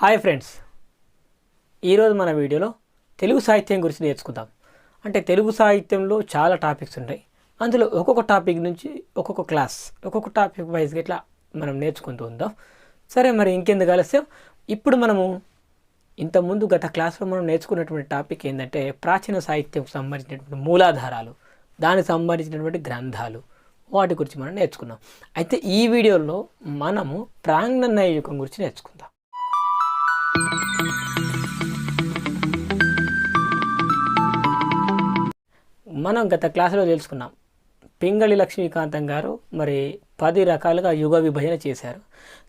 Hi friends. ఈరోజు మన వీడియోలో తెలుగు సాహిత్యం గురించి నేర్చుకుందాం. అంటే తెలుగు సాహిత్యంలో చాలా టాపిక్స్ ఉంటాయి. అందులో ఒక్కొక్క టాపిక్ నుంచి ఒక్కొక్క క్లాస్ ఒక్కొక్క టాపిక్ వైజ్గా ఇట్లా మనం నేర్చుకుంటూ ఉందాం. సరే మరి ఇంకెందుకు ఆలస్యం? ఇప్పుడు మనము ఇంతకుముందు గత క్లాస్లో మనం నేర్చుకున్నటువంటి టాపిక్ ఏంటంటే ప్రాచీన సాహిత్యంకు సంబంధించినటువంటి మూలాధారాలు దానికి సంబంధించినటువంటి గ్రంథాలు వాటి గురించి మనం నేర్చుకున్నాం అయితే ఈ వీడియోలో మనము ప్రాంగణ యుగం గురించి నేర్చుకుందాం. మనం గత క్లాసులో తెలుసుకున్నాం. పింగళి లక్ష్మీకాంతం గారు మరి పది రకాలుగా యుగ విభజన చేశారు.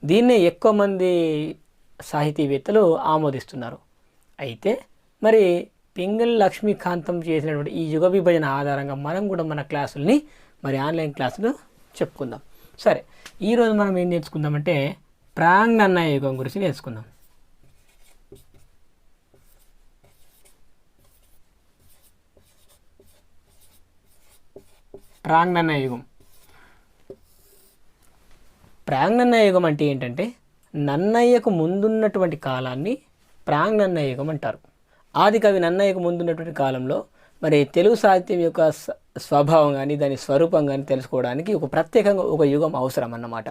దీన్ని ఎక్కువ మంది సాహితీవేత్తలు ఆమోదిస్తున్నారు. అయితే మరి పింగళి లక్ష్మీకాంతం చేసినటువంటి ఈ యుగ విభజన ఆధారంగా మనం కూడా మన క్లాసుల్ని మరి ఆన్లైన్ క్లాసులు చెప్పుకుందాం. సరే ఈరోజు మనం ఏం నేర్చుకుందామంటే ప్రాంగణ యుగం గురించి నేర్చుకుందాం. ప్రాంగణ యుగం. ప్రాంగణ యుగం అంటే ఏంటంటే నన్నయ్యకు ముందున్నటువంటి కాలాన్ని ప్రాంగణ యుగం అంటారు. ఆది కవి నన్నయ్యకు ముందున్నటువంటి కాలంలో మరి తెలుగు సాహిత్యం యొక్క స్వభావం కానీ దాని స్వరూపం కానీ తెలుసుకోవడానికి ఒక ప్రత్యేకంగా ఒక యుగం అవసరం అన్నమాట.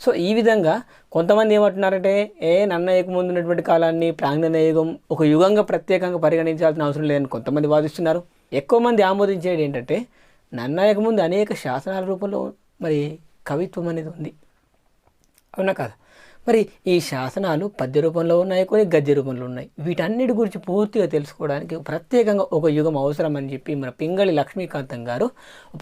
సో ఈ విధంగా కొంతమంది ఏమంటున్నారంటే ఏ నన్నయ్యకు ముందున్నటువంటి కాలాన్ని ప్రాంగణ యుగం ఒక యుగంగా ప్రత్యేకంగా పరిగణించాల్సిన అవసరం లేదని కొంతమంది వాదిస్తున్నారు. ఎక్కువ మంది ఆమోదించేది ఏంటంటే నన్నయ్యకు ముందు అనేక శాసనాల రూపంలో మరి కవిత్వం అనేది ఉంది. అవునా కదా? మరి ఈ శాసనాలు పద్య రూపంలో ఉన్నాయి కొన్ని గద్య రూపంలో ఉన్నాయి. వీటన్నిటి గురించి పూర్తిగా తెలుసుకోవడానికి ప్రత్యేకంగా ఒక యుగం అవసరం అని చెప్పి మన పింగళి లక్ష్మీకాంతం గారు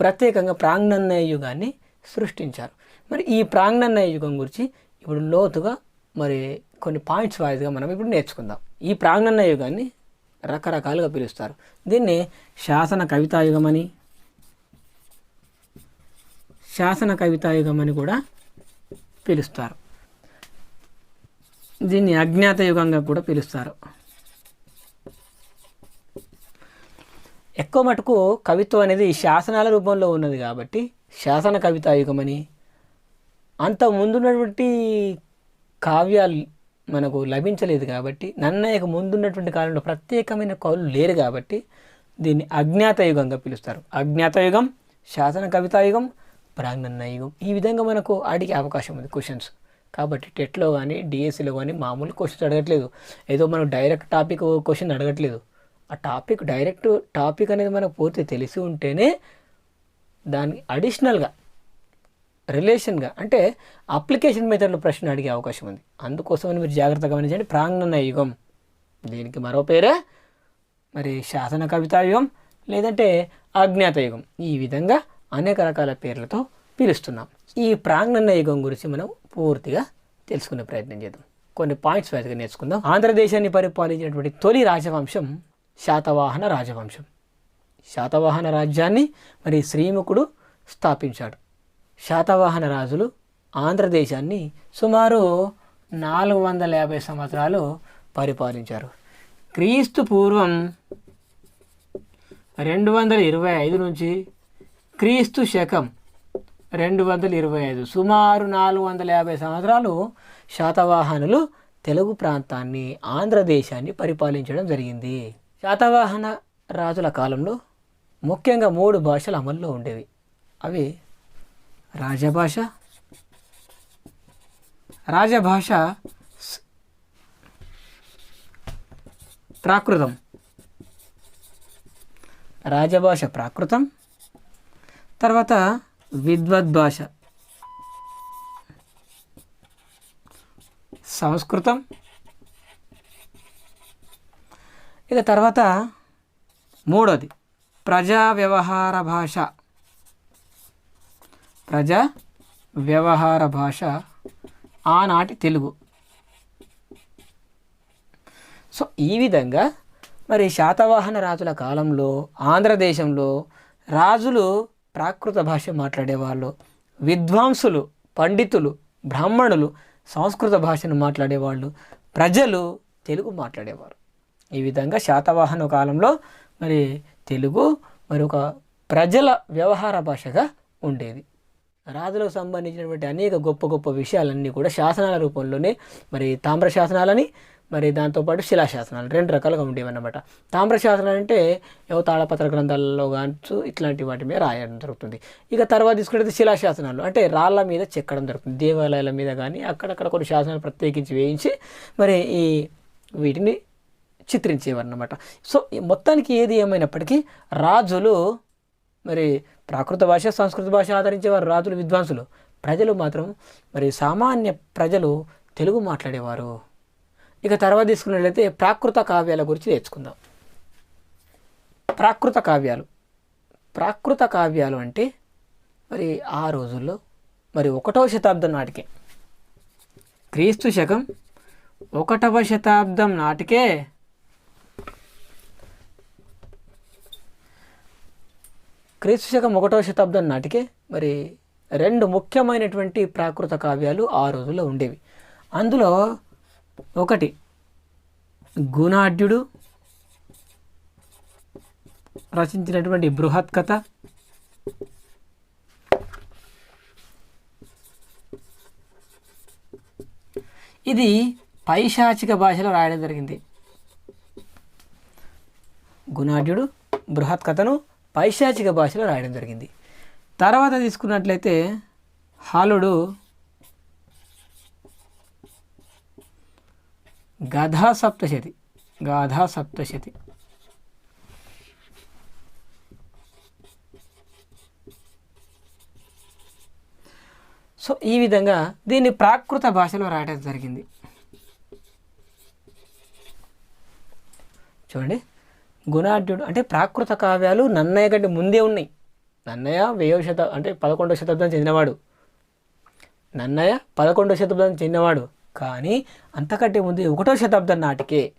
ప్రత్యేకంగా ప్రాంగణయ యుగాన్ని సృష్టించారు. మరి ఈ ప్రాంగణయ యుగం గురించి ఇప్పుడు లోతుగా మరి కొన్ని పాయింట్స్ వైజ్గా మనం ఇప్పుడు నేర్చుకుందాం. ఈ ప్రాంగణయ యుగాన్ని రకరకాలుగా పిలుస్తారు. దీన్ని శాసన కవితాయుగం అని శాసన కవితాయుగం అని కూడా పిలుస్తారు. దీన్ని అజ్ఞాత యుగంగా కూడా పిలుస్తారు. ఎక్కువ మటుకు కవిత్వం అనేది శాసనాల రూపంలో ఉన్నది కాబట్టి శాసన కవితాయుగం అని అంత ముందున్నటువంటి కావ్యాలు మనకు లభించలేదు కాబట్టి నన్నయ్యకు ముందున్నటువంటి కాలంలో ప్రత్యేకమైన కవులు లేరు కాబట్టి దీన్ని అజ్ఞాత యుగంగా పిలుస్తారు. అజ్ఞాత యుగం శాసన కవితాయుగం ప్రాంగణ యుగం ఈ విధంగా మనకు అడిగే అవకాశం ఉంది క్వశ్చన్స్. కాబట్టి టెట్లో కానీ డిఎస్సిలో కానీ మామూలు క్వశ్చన్స్ అడగట్లేదు. ఏదో మనం డైరెక్ట్ టాపిక్ క్వశ్చన్ అడగట్లేదు. ఆ టాపిక్ డైరెక్ట్ టాపిక్ అనేది మనకు పూర్తి తెలిసి ఉంటేనే దానికి అడిషనల్గా రిలేషన్గా అంటే అప్లికేషన్ మెథడ్లో ప్రశ్న అడిగే అవకాశం ఉంది. అందుకోసమని మీరు జాగ్రత్తగా గమనించండి. ప్రాంగణ యుగం దీనికి మరో పేరే మరి శాసన కవితా యుగం లేదంటే అజ్ఞాత యుగం ఈ విధంగా అనేక రకాల పేర్లతో పిలుస్తున్నాం. ఈ ప్రాంగణ యుగం గురించి మనం పూర్తిగా తెలుసుకునే ప్రయత్నం చేద్దాం. కొన్ని పాయింట్స్ వైజ్గా నేర్చుకుందాం. ఆంధ్రదేశాన్ని పరిపాలించినటువంటి తొలి రాజవంశం శాతవాహన రాజవంశం. శాతవాహన రాజ్యాన్ని మరి శ్రీముఖుడు స్థాపించాడు. శాతవాహన రాజులు ఆంధ్రదేశాన్ని సుమారు నాలుగు వందల యాభై సంవత్సరాలు పరిపాలించారు. క్రీస్తు పూర్వం రెండు వందల ఇరవై ఐదు నుంచి క్రీస్తు శకం రెండు వందల ఇరవై ఐదు. సుమారు నాలుగు వందల యాభై సంవత్సరాలు శాతవాహనులు తెలుగు ప్రాంతాన్ని ఆంధ్రదేశాన్ని పరిపాలించడం జరిగింది. శాతవాహన రాజుల కాలంలో ముఖ్యంగా మూడు భాషలు అమల్లో ఉండేవి. అవి రాజభాష రాజభాష ప్రాకృతం రాజభాష ప్రాకృతం తర్వాత విద్వద్భాష సంస్కృతం. ఇక తర్వాత మూడోది ప్రజా వ్యవహార భాష. ప్రజా వ్యవహార భాష ఆనాటి తెలుగు. సో ఈ విధంగా మరి శాతవాహన రాజుల కాలంలో ఆంధ్రదేశంలో రాజులు ప్రాకృత భాష మాట్లాడేవాళ్ళు విద్వాంసులు పండితులు బ్రాహ్మణులు సంస్కృత భాషను మాట్లాడేవాళ్ళు ప్రజలు తెలుగు మాట్లాడేవారు. ఈ విధంగా శాతవాహన కాలంలో మరి తెలుగు మరి ఒక ప్రజల వ్యవహార భాషగా ఉండేది. రాజులకు సంబంధించినటువంటి అనేక గొప్ప గొప్ప విషయాలన్నీ కూడా శాసనాల రూపంలోనే మరి తామ్ర శాసనాలని మరి దాంతోపాటు శిలాశాసనాలు. రెండు రకాలుగా ఉండేవన్నమాట తామ్రశాసనాలు తామ్ర శాసనాలు అంటే ఏవో తాళపత్ర గ్రంథాలలో కావచ్చు ఇట్లాంటి వాటి మీద రాయడం జరుగుతుంది. ఇక తర్వాత తీసుకునేది శిలాశాసనాలు. అంటే రాళ్ళ మీద చెక్కడం జరుగుతుంది. దేవాలయాల మీద కానీ అక్కడక్కడ కొన్ని శాసనాలు ప్రత్యేకించి వేయించి మరి ఈ వీటిని చిత్రించేవారు అన్నమాట సో ఈ మొత్తానికి ఏది ఏమైనప్పటికీ రాజులు మరి ప్రాకృత భాష సంస్కృత భాష ఆదరించేవారు రాజులు విద్వాంసులు. ప్రజలు మాత్రం మరి సామాన్య ప్రజలు తెలుగు మాట్లాడేవారు. ఇక తర్వాత తీసుకున్నట్లయితే ప్రాకృత కావ్యాల గురించి నేర్చుకుందాం. ప్రాకృత కావ్యాలు. ప్రాకృత కావ్యాలు అంటే మరి ఆ రోజుల్లో మరి ఒకటవ శతాబ్దం నాటికే. క్రీస్తు శకం ఒకటవ శతాబ్దం నాటికే క్రీస్తు శకం ఒకటవ శతాబ్దం నాటికే మరి రెండు ముఖ్యమైనటువంటి ప్రాకృత కావ్యాలు ఆ రోజుల్లో ఉండేవి. అందులో ఒకటి. గుణాఢ్యుడు రచించినటువంటి బృహత్ కథ. ఇది పైశాచిక భాషలో రాయడం జరిగింది. గుణాఢ్యుడు బృహత్ కథను పైశాచిక భాషలో రాయడం జరిగింది. తర్వాత తీసుకున్నట్లయితే హాలుడు గధా సప్తశతి. గాధా సప్తశతి. సో ఈ విధంగా దీన్ని ప్రాకృత భాషలో రాయడం జరిగింది. చూడండి. గుణాఢ్యుడు అంటే ప్రాకృత కావ్యాలు నన్నయ్య కంటే ముందే ఉన్నాయి. నన్నయ్య వేయో శత అంటే పదకొండవ శతాబ్దం చెందినవాడు. నన్నయ్య పదకొండవ శతాబ్దం చెందినవాడు. కానీ అంతకంటే ముందు ఒకటో శతాబ్దం నాటికే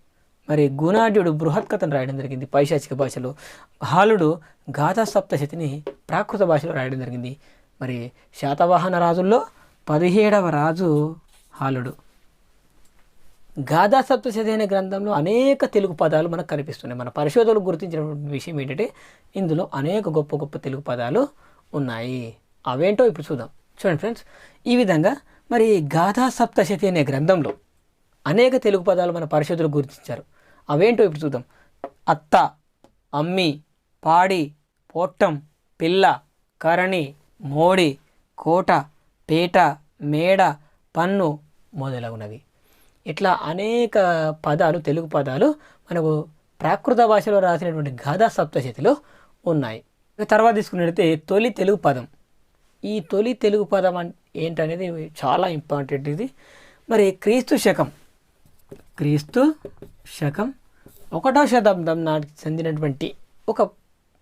మరి గుణాఢ్యుడు బృహత్కథను రాయడం జరిగింది పైశాచిక భాషలో. హాలుడు గాథా సప్తశతిని ప్రాకృత భాషలో రాయడం జరిగింది. మరి శాతవాహన రాజుల్లో పదిహేడవ రాజు హాలుడు. గాథా సప్తశతి అనే గ్రంథంలో అనేక తెలుగు పదాలు మనకు కనిపిస్తున్నాయి. మన పరిశోధనలు గుర్తించిన విషయం ఏంటంటే ఇందులో అనేక గొప్ప గొప్ప తెలుగు పదాలు ఉన్నాయి. అవేంటో ఇప్పుడు చూద్దాం. చూడండి ఫ్రెండ్స్ ఈ విధంగా మరి గాథా సప్తశతి అనే గ్రంథంలో అనేక తెలుగు పదాలు మన పరిశోధనలు గుర్తించారు. అవేంటో ఇప్పుడు చూద్దాం. అత్త అమ్మి పాడి పోట్టం పిల్ల కరణి మోడి కోట పేట మేడ పన్ను మొదలగునవి. ఇట్లా అనేక పదాలు తెలుగు పదాలు మనకు ప్రాకృత భాషలో రాసినటువంటి గాథా సప్తశతిలో ఉన్నాయి. తర్వాత తీసుకున్నట్లయితే తొలి తెలుగు పదం. ఈ తొలి తెలుగు పదం అన్ ఏంటనేది చాలా ఇంపార్టెంట్ ఇది. మరి క్రీస్తు శకం క్రీస్తు శకం ఒకటో శతాబ్దం నాటికి చెందినటువంటి ఒక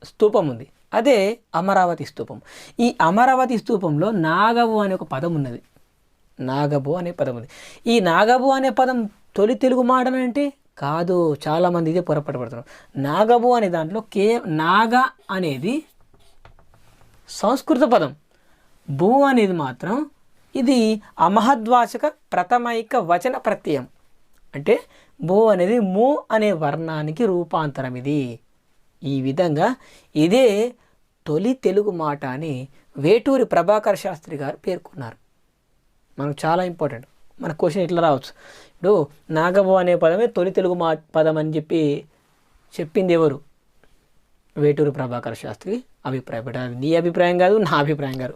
స్తూపం ఉంది. అదే అమరావతి స్తూపం. ఈ అమరావతి స్తూపంలో నాగబు అనే ఒక పదం ఉన్నది. నాగబు అనే పదం ఉంది. ఈ నాగబు అనే పదం తొలి తెలుగు మాటనంటే కాదు చాలామంది ఇదే పొరపాటు పడుతున్నారు. నాగబు అనే దాంట్లో కే నాగ అనేది సంస్కృత పదం. భూ అనేది మాత్రం ఇది అమహద్వాచక ప్రథమైక వచన ప్రత్యయం. అంటే భూ అనేది ము అనే వర్ణానికి రూపాంతరం ఇది ఈ విధంగా ఇదే తొలి తెలుగు మాట అని వేటూరి ప్రభాకర్ శాస్త్రి గారు పేర్కొన్నారు. మనకు చాలా ఇంపార్టెంట్. మన క్వశ్చన్ ఇట్లా రావచ్చు? ఇప్పుడు నాగబు అనే పదమే తొలి తెలుగు మా పదం అని చెప్పి చెప్పింది ఎవరు? వేటూరి ప్రభాకర్ శాస్త్రి అభిప్రాయపడ్డారు. నీ అభిప్రాయం కాదు నా అభిప్రాయం కాదు.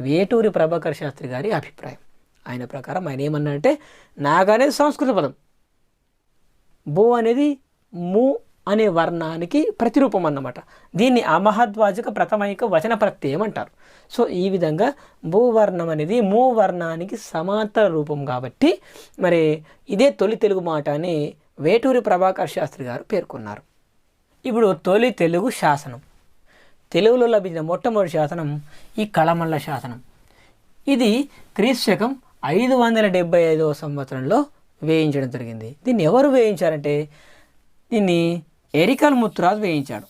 వేటూరి ప్రభాకర్ శాస్త్రి గారి అభిప్రాయం. ఆయన ప్రకారం ఆయన ఏమన్నారంటే నాగ అనేది సంస్కృత పదం. భూ అనేది ము అనే వర్ణానికి ప్రతిరూపం అన్నమాట. దీన్ని అమహద్వాజక ప్రథమైక వచన ప్రత్యయం అంటారు. సో ఈ విధంగా భూవర్ణం అనేది మూ వర్ణానికి సమాంతర రూపం కాబట్టి మరి ఇదే తొలి తెలుగు మాట అని వేటూరి ప్రభాకర్ శాస్త్రి గారు పేర్కొన్నారు. ఇప్పుడు తొలి తెలుగు శాసనం. తెలుగులో లభించిన మొట్టమొదటి శాసనం ఈ కళమల్ల శాసనం. ఇది క్రీస్తు శకం ఐదు వందల డెబ్బై ఐదవ సంవత్సరంలో వేయించడం జరిగింది. దీన్ని ఎవరు వేయించారంటే దీన్ని ఎరికల్ ముత్తురాజు వేయించాడు.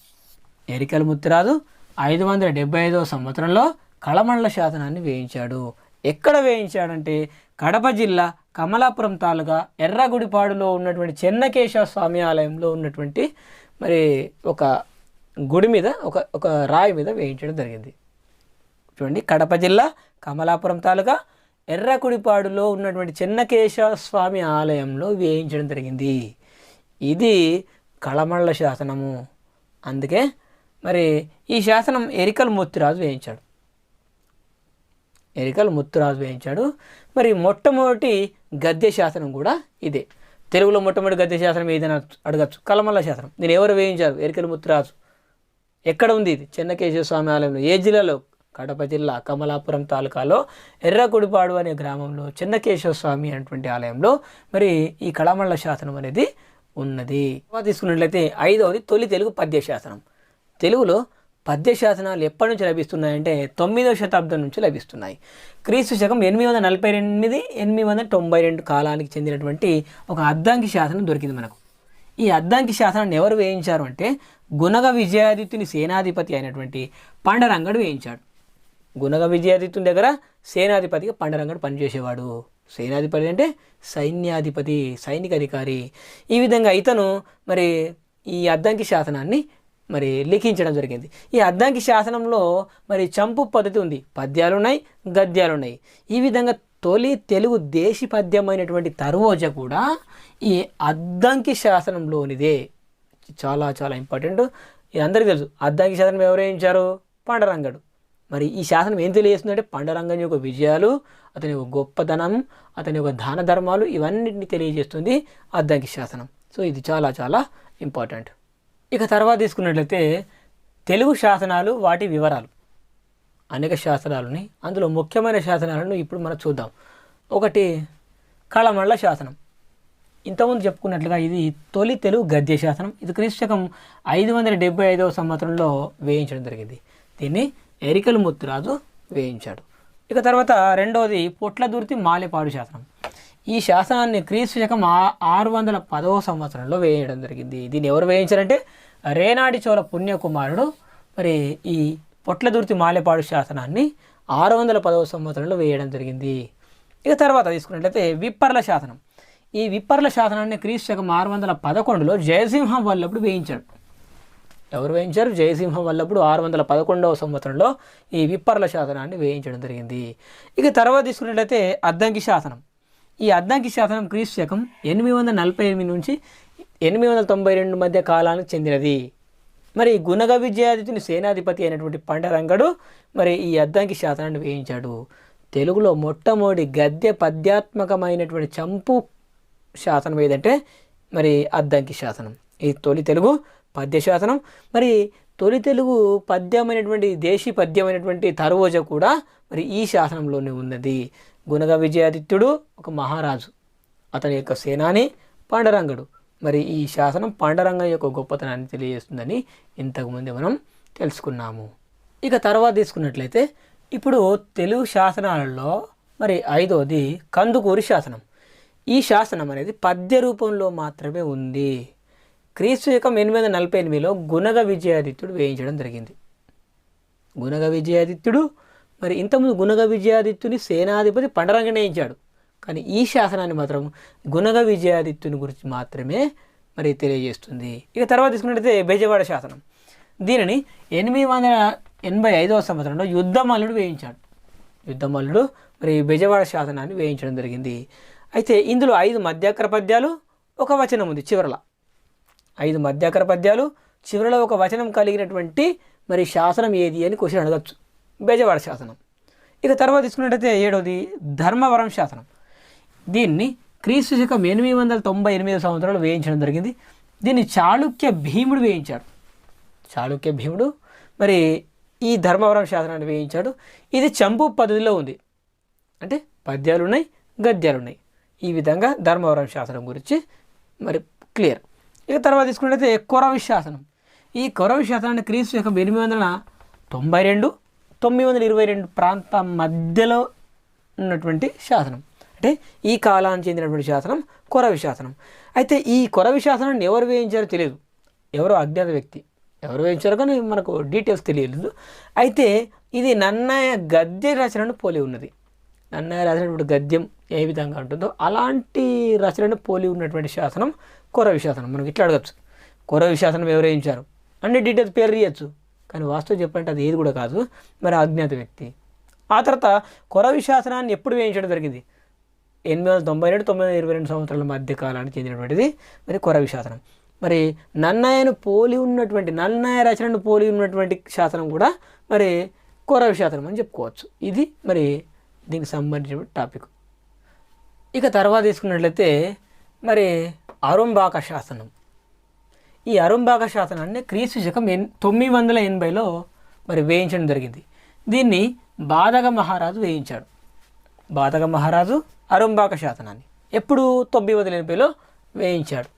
ఎరికల్ ముత్తురాజు ఐదు వందల డెబ్బై ఐదవ సంవత్సరంలో కళమండల శాసనాన్ని వేయించాడు. ఎక్కడ వేయించాడంటే కడప జిల్లా కమలాపురం తాలూకా ఎర్రగుడిపాడులో ఉన్నటువంటి చెన్నకేశవ స్వామి ఆలయంలో ఉన్నటువంటి మరి ఒక గుడి మీద ఒక ఒక రాయి మీద వేయించడం జరిగింది. చూడండి కడప జిల్లా కమలాపురం తాలూకా ఎర్రకుడిపాడులో ఉన్నటువంటి చెన్నకేశవ స్వామి ఆలయంలో వేయించడం జరిగింది. ఇది కళమళ్ళ శాసనము. అందుకే మరి ఈ శాసనం ఎరికల ముత్తురాజు వేయించాడు. ఎరికల ముత్తురాజు వేయించాడు. మరి మొట్టమొదటి గద్య శాసనం కూడా ఇదే. తెలుగులో మొట్టమొదటి గద్య శాసనం ఏదైనా అడగచ్చు. కలమల్ల శాసనం. దీన్ని ఎవరు వేయించారు? ఎరికల ముత్తురాజు. ఎక్కడ ఉంది ఇది? చెన్నకేశ్వర స్వామి ఆలయంలో. ఏ జిల్లాలో? కడప జిల్లా కమలాపురం తాలూకాలో ఎర్రకుడిపాడు అనే గ్రామంలో చెన్నకేశవ స్వామి అనేటువంటి ఆలయంలో మరి ఈ కళామండల శాసనం అనేది ఉన్నది. తీసుకున్నట్లయితే ఐదవది తొలి తెలుగు పద్య శాసనం. తెలుగులో పద్య శాసనాలు ఎప్పటి నుంచి లభిస్తున్నాయంటే తొమ్మిదవ శతాబ్దం నుంచి లభిస్తున్నాయి. క్రీస్తు శకం ఎనిమిది వందల నలభై ఎనిమిది ఎనిమిది వందల తొంభై రెండు కాలానికి చెందినటువంటి ఒక అద్దంకి శాసనం దొరికింది మనకు. ఈ అద్దంకి శాసనాన్ని ఎవరు వేయించారు అంటే గుణగ విజయాదిత్యుని సేనాధిపతి అయినటువంటి పండరంగడు వేయించాడు. గుణగ విజయాదిత్యుని దగ్గర సేనాధిపతిగా పండరంగడు పనిచేసేవాడు. సేనాధిపతి అంటే సైన్యాధిపతి సైనిక అధికారి ఈ విధంగా ఇతను మరి ఈ అద్దంకి శాసనాన్ని మరి లిఖించడం జరిగింది. ఈ అద్దంకి శాసనంలో మరి చంపు పద్ధతి ఉంది. పద్యాలు ఉన్నాయి గద్యాలు ఉన్నాయి ఈ విధంగా తొలి తెలుగు దేశీ తరువోజ కూడా ఈ అద్దంకి శాసనంలోనిదే. చాలా చాలా ఇంపార్టెంట్. ఇది అందరికీ తెలుసు అద్దంకి శాసనం ఎవరు వేయించారు మరి ఈ శాసనం ఏం తెలియజేస్తుందంటే పండరంగని యొక్క విజయాలు అతని యొక్క గొప్పతనం అతని యొక్క దాన ధర్మాలు ఇవన్నిటిని తెలియజేస్తుంది అద్దంకి శాసనం. సో ఇది చాలా చాలా ఇంపార్టెంట్. ఇక తర్వాత తీసుకున్నట్లయితే తెలుగు శాసనాలు వాటి వివరాలు. అనేక శాసనాలని అందులో ముఖ్యమైన శాసనాలను ఇప్పుడు మనం చూద్దాం. ఒకటి కళమళ్ళ శాసనం. ఇంతకుముందు చెప్పుకున్నట్లుగా ఇది తొలి తెలుగు గద్య శాసనం. ఇది క్రీస్తకం ఐదు వందల డెబ్బై ఐదవ సంవత్సరంలో వేయించడం జరిగింది. దీన్ని ఎరికల ముత్తురాజు వేయించాడు. ఇక తర్వాత రెండవది పొట్లదుర్తి మాలెపాడు శాసనం. ఈ శాసనాన్ని క్రీస్తు శకం ఆరు వందల పదవ సంవత్సరంలో వేయడం జరిగింది. దీన్ని ఎవరు వేయించారంటే రేనాడి చోళ పుణ్యకుమారుడు మరి ఈ పొట్లదుర్తి మాలేపాడు శాసనాన్ని ఆరు వందల పదవ సంవత్సరంలో వేయడం జరిగింది. ఇక తర్వాత తీసుకున్నట్లయితే విప్పర్ల శాసనం. ఈ విప్పర్ల శాసనాన్ని క్రీస్తు శకం ఆరు వందల పదకొండులో జయసింహం వల్లప్పుడు వేయించాడు. ఎవరు వేయించారు? జయసింహం వల్లప్పుడు ఆరు వందల పదకొండవ సంవత్సరంలో ఈ విప్పర్ల శాసనాన్ని వేయించడం జరిగింది. ఇక తర్వాత తీసుకున్నట్లయితే అద్దంకి శాసనం. ఈ అద్దంకి శాసనం క్రీస్తు శకం ఎనిమిది వందల నలభై ఎనిమిది నుంచి ఎనిమిది వందల తొంభై రెండు మధ్య కాలానికి చెందినది. మరి గుణగ విజయాదిత్యుని సేనాధిపతి అయినటువంటి పండరంగడు మరి ఈ అద్దంకి శాసనాన్ని వేయించాడు. తెలుగులో మొట్టమొదటి గద్య పద్యాత్మకమైనటువంటి చంపు శాసనం ఏదంటే మరి అద్దంకి శాసనం. ఈ తొలి తెలుగు పద్య శాసనం. మరి తొలి తెలుగు పద్యమైనటువంటి దేశీ పద్యమైనటువంటి తరువోజ కూడా మరి ఈ శాసనంలోనే ఉన్నది. గుణగ విజయాదిత్యుడు ఒక మహారాజు. అతని యొక్క సేనాని పాండరంగుడు. మరి ఈ శాసనం పాండరంగం యొక్క గొప్పతనాన్ని తెలియజేస్తుందని ఇంతకుముందు మనం తెలుసుకున్నాము. ఇక తర్వాత తీసుకున్నట్లయితే ఇప్పుడు తెలుగు శాసనాలలో మరి ఐదోది కందుకూరి శాసనం. ఈ శాసనం అనేది పద్య రూపంలో మాత్రమే ఉంది. క్రీస్తు యొక్క ఎనిమిది వందల నలభై ఎనిమిదిలో గుణగ విజయాదిత్యుడు వేయించడం జరిగింది. గుణగ విజయాదిత్యుడు మరి ఇంతకుముందు గుణగ విజయాదిత్యుని సేనాధిపతి పండరంగ వేయించాడు. కానీ ఈ శాసనాన్ని మాత్రం గుణగ విజయాదిత్యుని గురించి మాత్రమే మరి తెలియజేస్తుంది. ఇక తర్వాత తీసుకున్నట్లయితే బెజవాడ శాసనం. దీనిని ఎనిమిది వందల ఎనభై ఐదవ సంవత్సరంలో యుద్ధమల్లుడు వేయించాడు. యుద్ధమల్లుడు మరి బెజవాడ శాసనాన్ని వేయించడం జరిగింది. అయితే ఇందులో ఐదు మధ్యాకర పద్యాలు ఒక వచనం ఉంది చివరల. ఐదు మధ్యాకర పద్యాలు చివరలో ఒక వచనం కలిగినటువంటి మరి శాసనం ఏది అని క్వశ్చన్ అడగచ్చు. బెజవాడ శాసనం. ఇక తర్వాత తీసుకున్నట్టయితే ఏడవది ధర్మవరం శాసనం. దీన్ని క్రీస్తు శకం ఎనిమిది వందల తొంభై ఎనిమిది సంవత్సరాలు వేయించడం జరిగింది. దీన్ని చాళుక్య భీముడు వేయించాడు. చాళుక్య భీముడు మరి ఈ ధర్మవరం శాసనాన్ని వేయించాడు. ఇది చంపు పద్ధతిలో ఉంది. అంటే పద్యాలు ఉన్నాయి గద్యాలు ఉన్నాయి ఈ విధంగా ధర్మవరం శాసనం గురించి మరి క్లియర్. ఇక తర్వాత తీసుకున్నట్లయితే కొరవి శాసనం. ఈ కొరవి శాసనాన్ని క్రీస్తు యొక్క ఎనిమిది వందల తొంభై రెండు తొమ్మిది వందల ఇరవై రెండు ప్రాంతం మధ్యలో ఉన్నటువంటి శాసనం. అంటే ఈ కాలానికి చెందినటువంటి శాసనం కొరవి శాసనం అయితే ఈ కొరవి శాసనాన్ని ఎవరు వేయించారో తెలియదు. ఎవరో అజ్ఞాత వ్యక్తి. ఎవరు వేయించారో కానీ మనకు డీటెయిల్స్ తెలియలేదు. అయితే ఇది నన్నయ గద్య రచనను పోలి ఉన్నది. నన్నయ రాసినటువంటి గద్యం ఏ విధంగా ఉంటుందో అలాంటి రచనను పోలి ఉన్నటువంటి శాసనం కొరవి శాసనం మనకి ఇట్లా అడగచ్చు. కొరవి శాసనం ఎవరు వేయించారు? అన్ని డీటెయిల్స్ పేరు తీయచ్చు. కానీ వాస్తవం చెప్పంటే అది ఏది కూడా కాదు. మరి అజ్ఞాత వ్యక్తి. ఆ తర్వాత కొరవి శాసనాన్ని ఎప్పుడు వేయించడం జరిగింది? ఎనిమిది వందల తొంభై రెండు తొమ్మిది వందల ఇరవై రెండు సంవత్సరాల మధ్య కాలానికి చెందినటువంటిది మరి కొరవి శాసనం మరి నన్నయ్యను పోలి ఉన్నటువంటి నన్నయ్య రచనను పోలి ఉన్నటువంటి శాసనం కూడా మరి కొరవి శాసనం అని చెప్పుకోవచ్చు. ఇది మరి దీనికి సంబంధించిన టాపిక్. ఇక తర్వాత తీసుకున్నట్లయితే మరి అరుంబాక శాసనం. ఈ అరుంబాక శాసనాన్ని క్రీస్తు శకం ఎన్ తొమ్మిది వందల ఎనభైలో మరి వేయించడం జరిగింది. దీన్ని బాధక మహారాజు వేయించాడు. బాధక మహారాజు అరుంబాక శాసనాన్ని. ఎప్పుడు తొమ్మిది వందల ఎనభైలో వేయించాడు.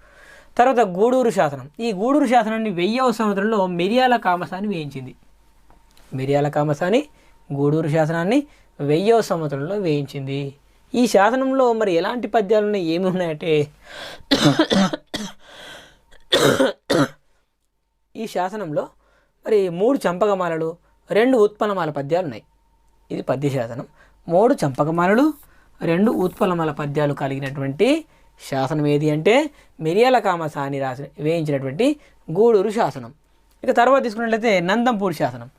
తర్వాత గూడూరు శాసనం. ఈ గూడూరు శాసనాన్ని వెయ్యవ సంవత్సరంలో మిరియాల కామసాని వేయించింది. మిరియాల కామసాని గూడూరు శాసనాన్ని వెయ్యవ సంవత్సరంలో వేయించింది. ఈ శాసనంలో మరి ఎలాంటి పద్యాలు ఉన్నాయి ఏమి ఉన్నాయంటే ఈ శాసనంలో మరి మూడు చంపకమాలలు రెండు ఉత్పన్నమాల పద్యాలు ఉన్నాయి ఇది పద్య శాసనం. మూడు చంపకమాలలు రెండు ఉత్పలమల పద్యాలు కలిగినటువంటి శాసనం ఏది అంటే మిరియాల కామసాని రాసి వేయించినటువంటి గూడూరు శాసనం. ఇక తర్వాత తీసుకున్నట్లయితే నందంపూర్ శాసనం.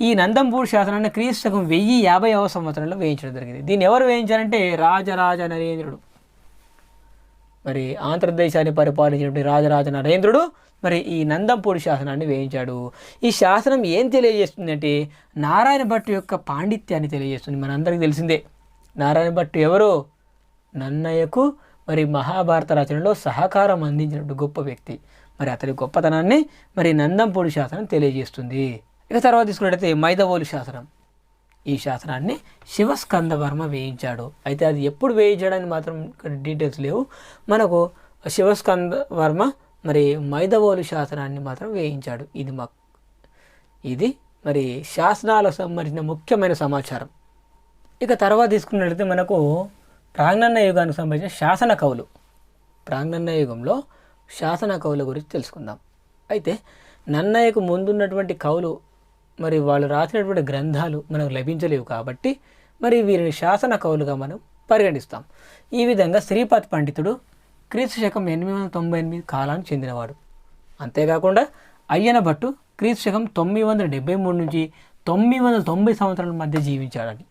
ఈ నందంపూర్ శాసనాన్ని క్రీస్తు వెయ్యి యాభైవ సంవత్సరంలో వేయించడం జరిగింది. దీన్ని ఎవరు వేయించారంటే రాజరాజ నరేంద్రుడు. మరి ఆంధ్రదేశాన్ని పరిపాలించినటువంటి రాజరాజ నరేంద్రుడు మరి ఈ నందంపూడి శాసనాన్ని వేయించాడు. ఈ శాసనం ఏం తెలియజేస్తుందంటే నారాయణ భట్టు యొక్క పాండిత్యాన్ని తెలియజేస్తుంది. మనందరికీ తెలిసిందే. నారాయణ భట్ ఎవరు? నన్నయ్యకు మరి మహాభారత రచనలో సహకారం అందించినట్టు గొప్ప వ్యక్తి. మరి అతని గొప్పతనాన్ని మరి నందంపూడి శాసనం తెలియజేస్తుంది. ఇక తర్వాత తీసుకున్నట్టయితే మైదవోలు శాసనం. ఈ శాసనాన్ని శివస్కంద వర్మ వేయించాడు. అయితే అది ఎప్పుడు వేయించాడని మాత్రం డీటెయిల్స్ లేవు. మనకు శివస్కంద వర్మ మరి మైదవోలు శాసనాన్ని మాత్రం వేయించాడు. ఇది మా ఇది మరి శాసనాలకు సంబంధించిన ముఖ్యమైన సమాచారం. ఇక తర్వాత తీసుకున్నట్లయితే మనకు ప్రాంగణ యుగానికి సంబంధించిన శాసన కవులు. ప్రాంగణ యుగంలో శాసన కవుల గురించి తెలుసుకుందాం. అయితే నన్నయ్యకు ముందున్నటువంటి కవులు మరి వాళ్ళు రాసినటువంటి గ్రంథాలు మనకు లభించలేవు కాబట్టి మరి వీరిని శాసన కవులుగా మనం పరిగణిస్తాం. ఈ విధంగా శ్రీపతి పండితుడు క్రీస్తు శకం ఎనిమిది వందల తొంభై ఎనిమిది కాలానికి చెందినవాడు. అంతేకాకుండా అయ్యన భట్టు క్రీస్తు శకం తొమ్మిది వందల డెబ్బై మూడు నుంచి తొమ్మిది వందల తొంభై సంవత్సరాల మధ్య జీవించాడని.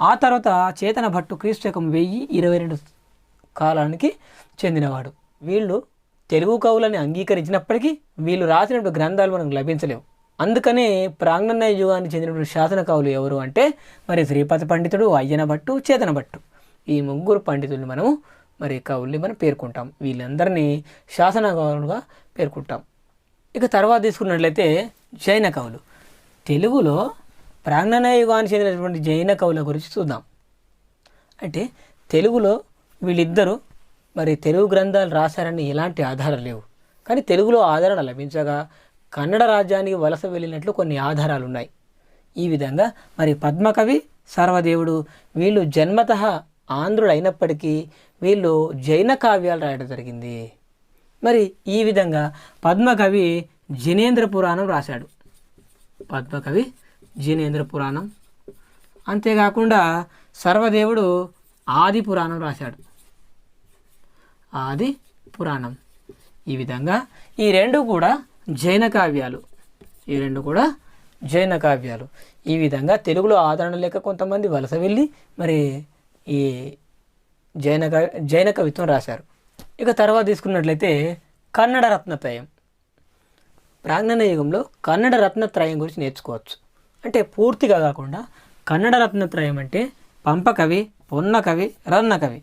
ఆ తర్వాత చేతన భట్టు క్రీస్తు శకం వెయ్యి ఇరవై రెండు కాలానికి చెందినవాడు. వీళ్ళు తెలుగు కవులని అంగీకరించినప్పటికీ వీళ్ళు రాసినటువంటి గ్రంథాలు మనకు లభించలేవు. అందుకనే ప్రాంగణ యుగానికి చెందినటువంటి శాసన కవులు ఎవరు అంటే మరి శ్రీపతి పండితుడు అయ్యన భట్టు చేతన భట్టు. ఈ ముగ్గురు పండితుల్ని మనము మరి కవుల్ని మనం పేర్కొంటాం. వీళ్ళందరినీ శాసన కవులుగా పేర్కొంటాం. ఇక తర్వాత తీసుకున్నట్లయితే జైన కవులు. తెలుగులో ప్రాంగణ యుగానికి చెందినటువంటి జైన కవుల గురించి చూద్దాం. అంటే తెలుగులో వీళ్ళిద్దరూ మరి తెలుగు గ్రంథాలు రాశారని ఎలాంటి ఆధారాలు లేవు. కానీ తెలుగులో ఆధారాలు లభించగా కన్నడ రాజ్యానికి వలస వెళ్ళినట్లు కొన్ని ఆధారాలు ఉన్నాయి. ఈ విధంగా మరి పద్మకవి సర్వదేవుడు వీళ్ళు జన్మత ఆంధ్రుడు అయినప్పటికీ వీళ్ళు జైన కావ్యాలు రాయడం జరిగింది. మరి ఈ విధంగా పద్మకవి జినేంద్ర పురాణం రాశాడు. పద్మకవి జినేంద్ర పురాణం. అంతేకాకుండా సర్వదేవుడు ఆది పురాణం రాశాడు. ఆది పురాణం. ఈ విధంగా ఈ రెండు కూడా జైన కావ్యాలు. ఈ రెండు కూడా జైన కావ్యాలు. ఈ విధంగా తెలుగులో ఆదరణ లేక కొంతమంది వలస వెళ్ళి మరి ఈ జైన జైన కవిత్వం రాశారు. ఇక తర్వాత తీసుకున్నట్లయితే కన్నడ రత్నత్రయం ప్రాంగణ యుగంలో కన్నడ రత్నత్రయం గురించి నేర్చుకోవచ్చు. అంటే పూర్తిగా కాకుండా కన్నడ రత్నత్రయం అంటే పంపకవి పొన్నకవి రన్నకవి.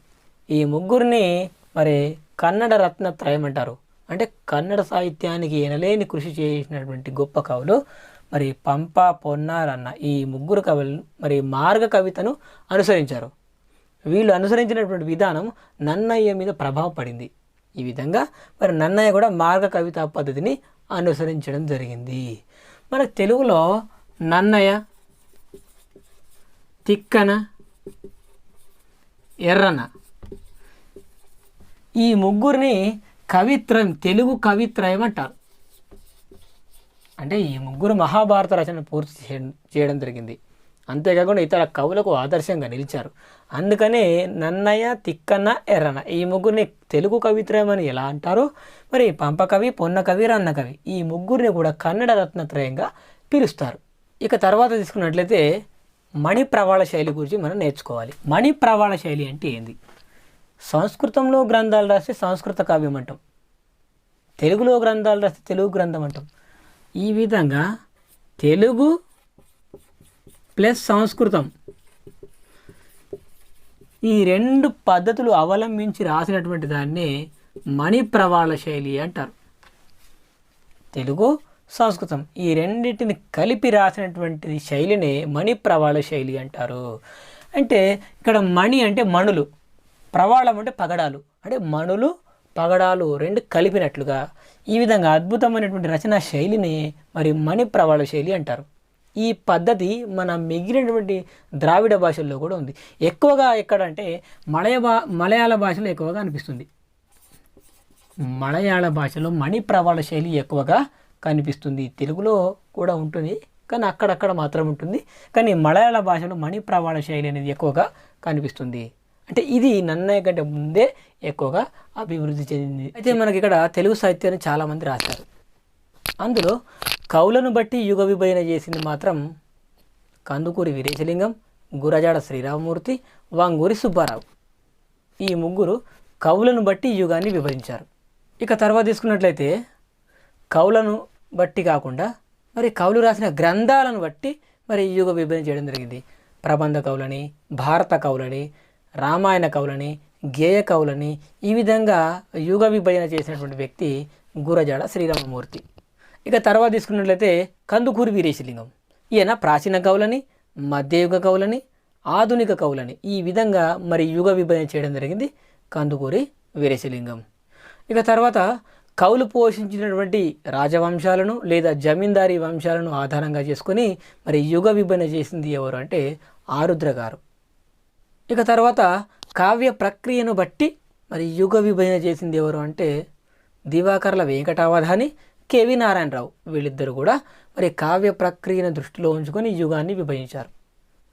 ఈ ముగ్గురిని మరి కన్నడ రత్నత్రయం అంటారు. అంటే కన్నడ సాహిత్యానికి ఎనలేని కృషి చేసినటువంటి గొప్ప కవులు మరి పంప పొన్న రన్న ఈ ముగ్గురు కవులు మరి మార్గ కవితను అనుసరించారు. వీళ్ళు అనుసరించినటువంటి విధానం నన్నయ్య మీద ప్రభావం పడింది. ఈ విధంగా మరి నన్నయ్య కూడా మార్గ కవితా పద్ధతిని అనుసరించడం జరిగింది. మన తెలుగులో నన్నయ్య తిక్కన ఎర్రన. ఈ ముగ్గురిని కవిత్రయం తెలుగు కవిత్రయం అంటారు. అంటే ఈ ముగ్గురు మహాభారత రచన పూర్తి చేయడం జరిగింది. అంతేకాకుండా ఇతర కవులకు ఆదర్శంగా నిలిచారు. అందుకనే నన్నయ్య తిక్కన్న ఎర్రన. ఈ ముగ్గురిని తెలుగు కవిత్రయం అని ఎలా అంటారు? మరి పంపకవి పొన్నకవి రన్నకవి. ఈ ముగ్గురిని కూడా కన్నడ రత్నత్రయంగా పిలుస్తారు. ఇక తర్వాత తీసుకున్నట్లయితే మణిప్రవాళ శైలి గురించి మనం నేర్చుకోవాలి. మణిప్రవాళ శైలి అంటే ఏంది? సంస్కృతంలో గ్రంథాలు రాస్తే సంస్కృత కావ్యం అంటాం. తెలుగులో గ్రంథాలు రాస్తే తెలుగు గ్రంథం అంటాం. ఈ విధంగా తెలుగు ప్లస్ సంస్కృతం ఈ రెండు పద్ధతులు అవలంబించి రాసినటువంటి దాన్ని మణిప్రవాళ శైలి అంటారు. తెలుగు సంస్కృతం. ఈ రెండింటిని కలిపి రాసినటువంటి శైలినే మణి ప్రవాళ శైలి అంటారు. అంటే ఇక్కడ మణి అంటే మణులు ప్రవాళం అంటే పగడాలు. అంటే మణులు పగడాలు రెండు కలిపినట్లుగా ఈ విధంగా అద్భుతమైనటువంటి రచనా శైలిని మరి మణి ప్రవాళ శైలి అంటారు. ఈ పద్ధతి మన మిగిలినటువంటి ద్రావిడ భాషల్లో కూడా ఉంది. ఎక్కువగా ఎక్కడంటే మలయ భా మలయాళ భాషలో ఎక్కువగా అనిపిస్తుంది. మలయాళ భాషలో మణి ప్రవాళ శైలి ఎక్కువగా కనిపిస్తుంది. తెలుగులో కూడా ఉంటుంది. కానీ అక్కడక్కడ మాత్రం ఉంటుంది. కానీ మలయాళ భాషలో మణి ప్రవాళ శైలి అనేది ఎక్కువగా కనిపిస్తుంది. అంటే ఇది నన్నయ్య కంటే ముందే ఎక్కువగా అభివృద్ధి చెందింది. అయితే మనకి ఇక్కడ తెలుగు సాహిత్యాన్ని చాలామంది రాశారు. అందులో కవులను బట్టి యుగ విభజన చేసింది మాత్రం కందుకూరి వీరేశలింగం గురజాడ శ్రీరామమూర్తి వాంగూరి సుబ్బారావు. ఈ ముగ్గురు కవులను బట్టి యుగాన్ని విభజించారు. ఇక తర్వాత తీసుకున్నట్లయితే కవులను బట్టి కాకుండా మరి కవులు రాసిన గ్రంథాలను బట్టి మరి యుగ విభజన చేయడం జరిగింది. ప్రబంధ కవులని భారత కవులని రామాయణ కవులని గేయ కవులని ఈ విధంగా యుగ విభజన చేసినటువంటి వ్యక్తి గురజాడ శ్రీరామమూర్తి. ఇక తర్వాత తీసుకున్నట్లయితే కందుకూరి వీరేశలింగం. ఈయన ప్రాచీన కవులని మధ్యయుగ కవులని ఆధునిక కవులని ఈ విధంగా మరి యుగ విభజన చేయడం జరిగింది కందుకూరి వీరేశలింగం. ఇక తర్వాత కవులు పోషించినటువంటి రాజవంశాలను లేదా జమీందారీ వంశాలను ఆధారంగా చేసుకొని మరి యుగ విభజన చేసింది ఎవరు అంటే ఆరుద్ర గారు. ఇక తర్వాత కావ్య ప్రక్రియను బట్టి మరి యుగ విభజన చేసింది ఎవరు అంటే దివాకర్ల వెంకటావధాని కేవి నారాయణరావు. వీళ్ళిద్దరు కూడా మరి కావ్య ప్రక్రియను దృష్టిలో ఉంచుకొని యుగాన్ని విభజించారు.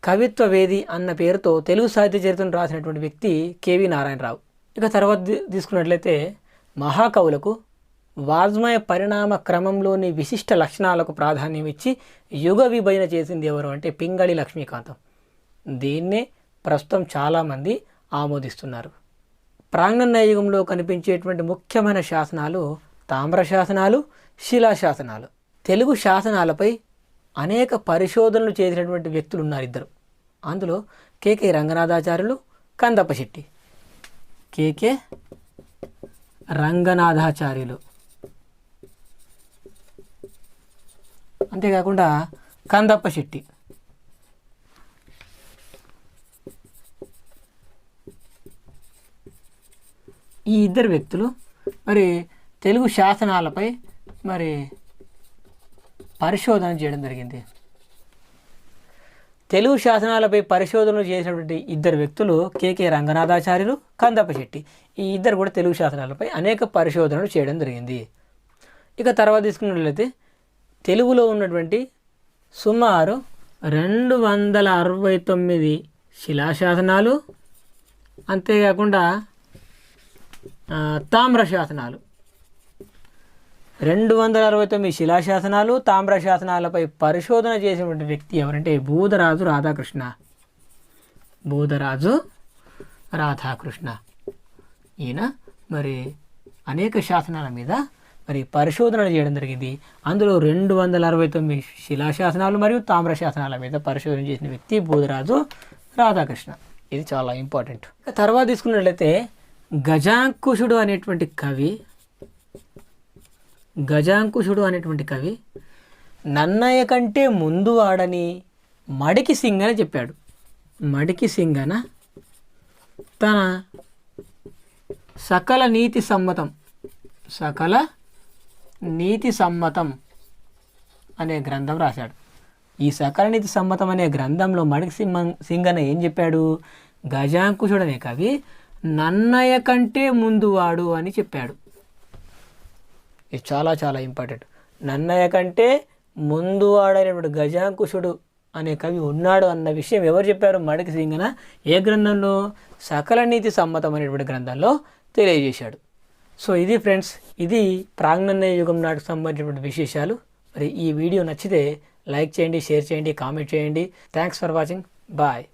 కవిత్వ వేది అన్న పేరుతో తెలుగు సాహిత్య చరిత్రను రాసినటువంటి వ్యక్తి కేవి నారాయణరావు. ఇక తర్వాత తీసుకున్నట్లయితే మహాకవులకు వాజ్మయ పరిణామ క్రమంలోని విశిష్ట లక్షణాలకు ప్రాధాన్యం ఇచ్చి యుగ విభజన చేసింది ఎవరు అంటే పింగళి లక్ష్మీకాంతం. దీన్నే ప్రస్తుతం చాలామంది ఆమోదిస్తున్నారు. ప్రాంగణ యుగంలో కనిపించేటువంటి ముఖ్యమైన శాసనాలు తామ్ర శాసనాలు శిలా శాసనాలు. తెలుగు శాసనాలపై అనేక పరిశోధనలు చేసినటువంటి వ్యక్తులు ఉన్నారు ఇద్దరు. అందులో కేకే రంగనాథాచార్యులు కందప్పశెట్టి. కేకే రంగనాథాచార్యులు. అంతేకాకుండా కందప్ప శెట్టి. ఈ ఇద్దరు వ్యక్తులు మరి తెలుగు శాసనాలపై మరి పరిశోధన చేయడం జరిగింది. తెలుగు శాసనాలపై పరిశోధనలు చేసినటువంటి ఇద్దరు వ్యక్తులు కేకే రంగనాథాచార్యులు కందప్ప శెట్టి. ఈ ఇద్దరు కూడా తెలుగు శాసనాలపై అనేక పరిశోధనలు చేయడం జరిగింది. ఇక తర్వాత తీసుకున్నట్లయితే తెలుగులో ఉన్నటువంటి సుమారు రెండు వందల అరవై తొమ్మిది శిలాశాసనాలు అంతేకాకుండా తామ్ర శాసనాలు రెండు వందల అరవై తొమ్మిది శిలాశాసనాలు తామ్ర శాసనాలపై పరిశోధన చేసినటువంటి వ్యక్తి ఎవరంటే భూదరాజు రాధాకృష్ణ. భూదరాజు రాధాకృష్ణ. ఈయన మరి అనేక శాసనాల మీద మరి పరిశోధన చేయడం జరిగింది. అందులో రెండు వందల అరవై తొమ్మిది శిలాశాసనాలు మరియు తామ్ర శాసనాల మీద పరిశోధన చేసిన వ్యక్తి బూదరాజు రాధాకృష్ణ. ఇది చాలా ఇంపార్టెంట్. తర్వాత తీసుకున్నట్లయితే గజాంకుశుడు అనేటువంటి కవి గజాంకుశుడు అనేటువంటి కవి నన్నయ్య కంటే ముందు వాడని మడికి సింగన చెప్పాడు. మడికి సింగన తన సకల నీతి సమ్మతం సకల నీతి సమ్మతం అనే గ్రంథం రాశాడు. ఈ సకల నీతి సమ్మతం అనే గ్రంథంలో మడికి సింహ సింగన ఏం చెప్పాడు? గజాంకుశుడనే అనే కవి నన్నయ్య కంటే ముందు వాడు అని చెప్పాడు. ఇది చాలా చాలా ఇంపార్టెంట్. నన్నయ్య కంటే ముందు వాడైనటువంటి గజాంకుశుడు అనే కవి ఉన్నాడు అన్న విషయం ఎవరు చెప్పారు? మడికి సింగన ఏ గ్రంథంలో? సకల నీతి సమ్మతం అనేటువంటి గ్రంథంలో తెలియజేశాడు. సో ఇది ఫ్రెండ్స్ ఇది ప్రాంగణ్య యుగం నాటికి సంబంధించినటువంటి విశేషాలు. మరి ఈ వీడియో నచ్చితే లైక్ చేయండి షేర్ చేయండి కామెంట్ చేయండి. Thanks for watching bye